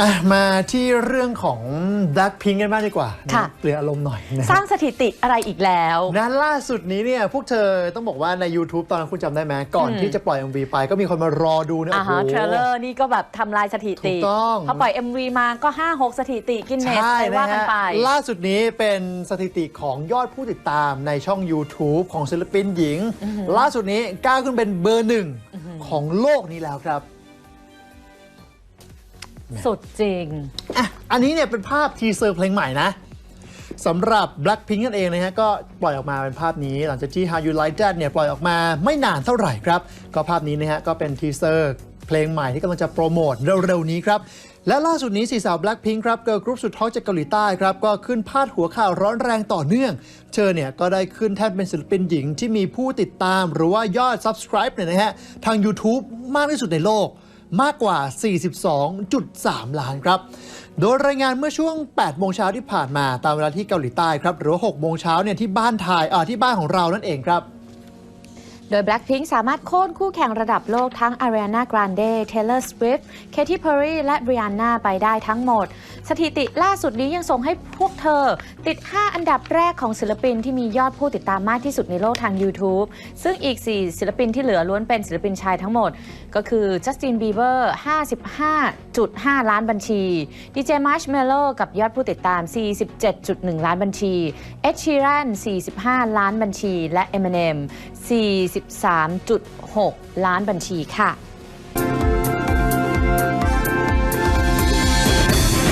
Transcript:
อะมาที่เรื่องของ Blackpink กันบ้างดีกว่านะค่ะ เปลี่ยนอารมณ์หน่อยนะสร้างสถิติอะไรอีกแล้วนั้นล่าสุดนี้เนี่ยพวกเธอต้องบอกว่าใน YouTube ตอนนั้นคุณจำได้ไหมก่อนอืมที่จะปล่อย MV ไปก็มีคนมารอดูนะอ่าโอ้ฮะโหเทรลเลอร์นี่ก็แบบทำลายสถิติถูกต้องพอปล่อย MV มาก็ 5 6 สถิติกินเนสใช่ไปว่านะกันฮะไป ล่าสุดนี้เป็นสถิติของยอดผู้ติดตามในช่อง YouTube ของศิลปินหญิง ล่าสุดนี้ก้าวขึ้นเป็นเบอร์หนึ่งของโลกนี้แล้วครับ สุดจริง อะ อันนี้เนี่ยเป็นภาพทีเซอร์เพลงใหม่นะสำหรับ Blackpink นั่นเองนะฮะ ก็ปล่อยออกมาเป็นภาพนี้ หลังจากที่ How You Like That เนี่ยปล่อยออกมาไม่นานเท่าไหร่ครับ ก็ภาพนี้นะฮะ ก็เป็นทีเซอร์เพลงใหม่ที่กำลังจะโปรโมทเร็วๆนี้ครับและล่าสุดนี้สี่สาว Blackpink ครับเกิร์ลกรุ๊ปสุดท้องจากเกาหลีใต้ครับ ก็ขึ้นพาดหัวข่าวร้อนแรงต่อเนื่อง เธอเนี่ย ก็ได้ขึ้นแท่นเป็นศิลปินหญิงที่มีผู้ติดตาม หรือว่ายอด Subscribe เนี่ยนะฮะ ทาง YouTube มากที่สุดในโลก มากกว่า 42.3 ล้านครับ โดยรายงานเมื่อช่วง 8 โมงเช้าที่ผ่านมาตามเวลาที่เกาหลีใต้ครับ หรือว่า6โมงเช้าเนี่ยที่บ้านไทยอ่าที่บ้านของเรานั่นเองครับโดย Blackpink สามารถโค่นคู่แข่งระดับโลกทั้ง Ariana Grande Taylor Swift Katy Perry และ Rihanna ไปได้ทั้งหมด สถิติล่าสุดนี้ยังส่งให้พวกเธอ ติด 5 อันดับแรกของศิลปินที่มียอดผู้ติดตามมากที่สุดในโลกทาง YouTube ซึ่งอีก 4 ศิลปินที่เหลือล้วนเป็นศิลปินชายทั้งหมด ก็คือ Justin Bieber 55.5 ล้านบัญชี DJ Marshmello กับยอดผู้ติดตาม 47.1 ล้านบัญชี Ed Sheeran 45 ล้านบัญชี และ Eminem 43.6 ล้านบัญชีค่ะ